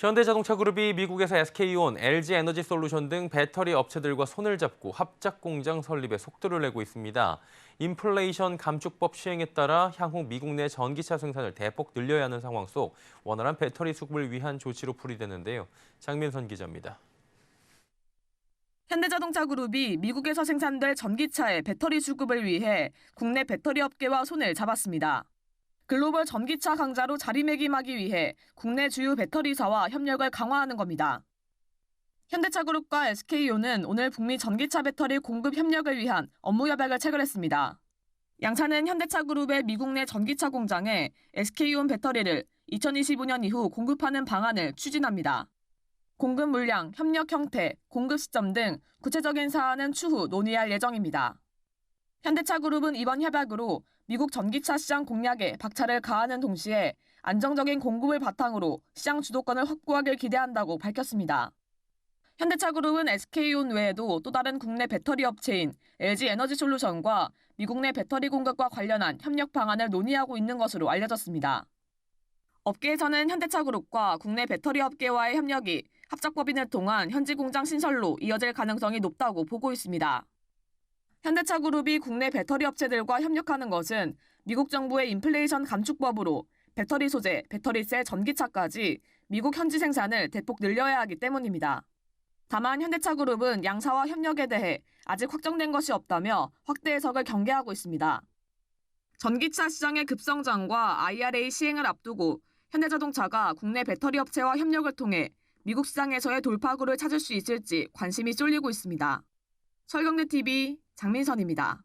현대자동차 그룹이 미국에서 SK온, LG 에너지 솔루션 등 배터리 업체들과 손을 잡고 합작 공장 설립에 속도를 내고 있습니다. 인플레이션 감축법 시행에 따라 향후 미국 내 전기차 생산을 대폭 늘려야 하는 상황 속 원활한 배터리 수급을 위한 조치로 풀이되는데요. 장민선 기자입니다. 현대자동차 그룹이 미국에서 생산될 전기차의 배터리 수급을 위해 국내 배터리 업계와 손을 잡았습니다. 글로벌 전기차 강자로 자리매김하기 위해 국내 주요 배터리사와 협력을 강화하는 겁니다. 현대차 그룹과 SK온은 오늘 북미 전기차 배터리 공급 협력을 위한 업무 협약을 체결했습니다. 양차는 현대차 그룹의 미국 내 전기차 공장에 SK온 배터리를 2025년 이후 공급하는 방안을 추진합니다. 공급 물량, 협력 형태, 공급 시점 등 구체적인 사안은 추후 논의할 예정입니다. 현대차 그룹은 이번 협약으로 미국 전기차 시장 공략에 박차를 가하는 동시에 안정적인 공급을 바탕으로 시장 주도권을 확보하길 기대한다고 밝혔습니다. 현대차 그룹은 SK온 외에도 또 다른 국내 배터리 업체인 LG 에너지 솔루션과 미국 내 배터리 공급과 관련한 협력 방안을 논의하고 있는 것으로 알려졌습니다. 업계에서는 현대차 그룹과 국내 배터리 업계와의 협력이 합작법인을 통한 현지 공장 신설로 이어질 가능성이 높다고 보고 있습니다. 현대차 그룹이 국내 배터리 업체들과 협력하는 것은 미국 정부의 인플레이션 감축법으로 배터리 소재, 배터리셀, 전기차까지 미국 현지 생산을 대폭 늘려야 하기 때문입니다. 다만 현대차 그룹은 양사와 협력에 대해 아직 확정된 것이 없다며 확대 해석을 경계하고 있습니다. 전기차 시장의 급성장과 IRA 시행을 앞두고 현대자동차가 국내 배터리 업체와 협력을 통해 미국 시장에서의 돌파구를 찾을 수 있을지 관심이 쏠리고 있습니다. 설경래 TV 장민선입니다.